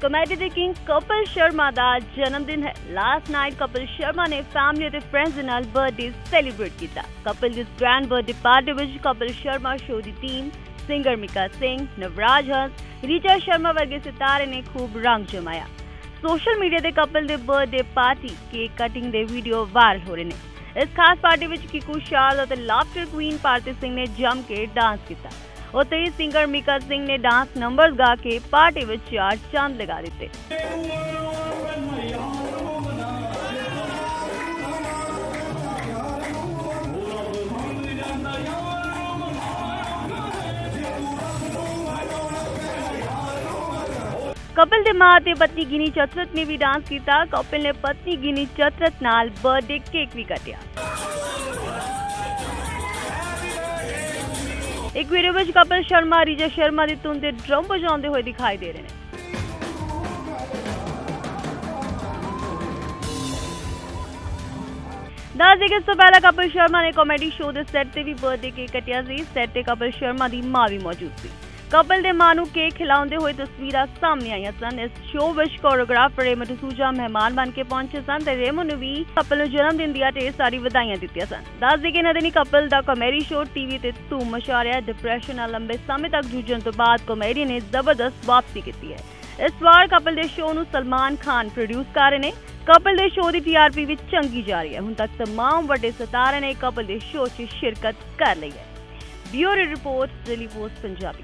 Comedy ਦੇ king Kapil Sharma ਦਾ ਜਨਮ ਦਿਨ ਹੈ। ਲਾਸਟ ਨਾਈਟ ਕਪਿਲ ਸ਼ਰਮਾ ਨੇ ਫੈਮਿਲੀ ਅਤੇ ਫਰੈਂਡਸ ਦੇ ਨਾਲ ਬਰਥਡੇ ਸੈਲੀਬ੍ਰੇਟ ਕੀਤਾ। ਕਪਿਲ ਦੀ ਗ੍ਰੈਂਡ ਬਰਥਡੇ ਪਾਰਟੀ ਵਿੱਚ ਕਪਿਲ ਸ਼ਰਮਾ ਸ਼ੋਅ ਦੀ ਟੀਮ ਸਿੰਗਰ ਮਿਕਾ ਸਿੰਘ, ਨਵਰਾਜ ਹੰਸ ਰੀਚਾ ਸ਼ਰਮਾ ਵਰਗੇ ਸਿਤਾਰੇ ਨੇ ਖੂਬ ਰੰਗ ਜਮਾਇਆ। ਸੋਸ਼ਲ ਮੀਡੀਆ ਤੇ ਕਪਿਲ ਦੇ ਬਰਥਡੇ ਪਾਰਟੀ ਕੇਕ ਕਟਿੰਗ ਦੇ ਵੀਡੀਓ ਵਾਇਰਲ ਹੋ ਰਹੇ ਨੇ। ਇਸ ਖਾਸ ਪਾਰਟੀ ਵਿੱਚ ਕਿਕੂ ਸ਼ਾਲ ਅਤੇ ਲਾਫਟਰ ਕੁਈਨ ਭਾਰਤੀ ਸਿੰਘ ਨੇ ਜੰਮ ਕੇ ਡਾਂਸ ਕੀਤਾ। ਉੱਥੇ ਹੀ ਸਿੰਗਰ ਮਿਕਾ ਸਿੰਘ ਨੇ ਡਾਂਸ ਨੰਬਰਸ ਗਾ ਕੇ ਪਾਰਟੀ ਵਿੱਚ ਚਾਰ ਚੰਦ ਲਗਾ ਦਿੱਤੇ। ਕਪਿਲ ਦੇ ਮਾਂ ਤੇ ਪਤਨੀ ਗਿਨੀ ਚਤਰਤ ਨੇ ਵੀ ਡਾਂਸ ਕੀਤਾ। ਕਪਿਲ ਨੇ ਪਤਨੀ ਗਿਨੀ ਚਤਰਤ ਨਾਲ ਬਰਥਡੇ ਕੇਕ ਵੀ ਕੱਟਿਆ। ਇੱਕ ਵੀਡੀਓ ਵਿੱਚ ਕਪਿਲ ਸ਼ਰਮਾ, ਰੀਜਾ ਸ਼ਰਮਾ ਦੀ ਧੁਨ ਦੇ ਡਰਮ ਵਜਾਉਂਦੇ ਹੋਏ ਦਿਖਾਈ ਦੇ ਰਹੇ ਨੇ। ਦੱਸ ਦੇ ਕਿ ਇਸ ਤੋਂ ਪਹਿਲਾਂ ਕਪਿਲ ਸ਼ਰਮਾ ਨੇ ਕਾਮੇਡੀ ਸ਼ੋਅ ਦੇ ਸੈੱਟ ਤੇ ਵੀ ਬਰਥਡੇ ਕੇਕ ਕੱਟਿਆ ਸੀ। ਸੈੱਟ ਤੇ ਕਪਿਲ ਸ਼ਰਮਾ ਦੀ ਮਾਂ ਵੀ ਮੌਜੂਦ ਸੀ। ਕਪਿਲ ਦੇ ਮਾਂ ਨੂੰ ਕੇਕ ਖਿਲਾਉਂਦੇ ਹੋਏ ਤਸਵੀਰਾਂ ਸਾਹਮਣੇ ਆਈਆਂ ਸਨ ਇਸ ਸ਼ੋਅ ਵਿੱਚ ਕੋਰੀਓਗ੍ਰਾਫਰ ਰੇਮੋ ਡਸੂਜਾ ਮਹਿਮਾਨ ਬਣ ਕੇ ਪਹੁੰਚੇ ਸਨ ਤੇ ਰੇਮੋ ਨੂੰ ਵੀ ਕਪਿਲ ਨੂੰ ਜਨਮ ਦਿਨ ਦੀਆਂ ਢੇਰ ਸਾਰੀ ਵਧਾਈਆਂ ਦਿੱਤੀਆਂ ਸਨ ਦੱਸ ਦੇ ਕਿ ਇਹਨਾਂ ਦਿਨੀ ਕਪਿਲ ਦਾ ਕਾਮੇਡੀ ਸ਼ੋਅ ਟੀਵੀ ਤੇ ਧੂਮ ਮਚਾ ਰਿਹਾ ਡਿਪਰੈਸ਼ਨ ਨਾਲ ਲੰਬੇ ਸਮੇਂ ਤੱਕ ਜੂਝਣ ਤੋਂ ਬਾਅਦ ਕਾਮੇਡੀ ਨੇ ਜ਼ਬਰਦਸਤ ਵਾਪਸੀ ਕੀਤੀ ਹੈ ਇਸ ਵਾਰ ਕਪਿਲ ਦੇ ਸ਼ੋਅ ਨੂੰ ਸਲਮਾਨ ਖਾਨ ਪ੍ਰੋਡਿਊਸ ਕਰ ਰਹੇ ਨੇ ਕਪਿਲ ਦੇ ਸ਼ੋਅ ਦੀ ਟੀਆਰਪੀ ਵੀ ਚੰਗੀ ਜਾ ਰਹੀ ਹੈ ਹੁਣ ਤੱਕ तमाम ਵੱਡੇ ਸਿਤਾਰੇ ਨੇ ਕਪਿਲ ਦੇ ਸ਼ੋਅ 'ਚ ਸ਼ਿਰਕਤ ਕਰ ਲਈ ਹੈ bureau report Delhi Post Punjabi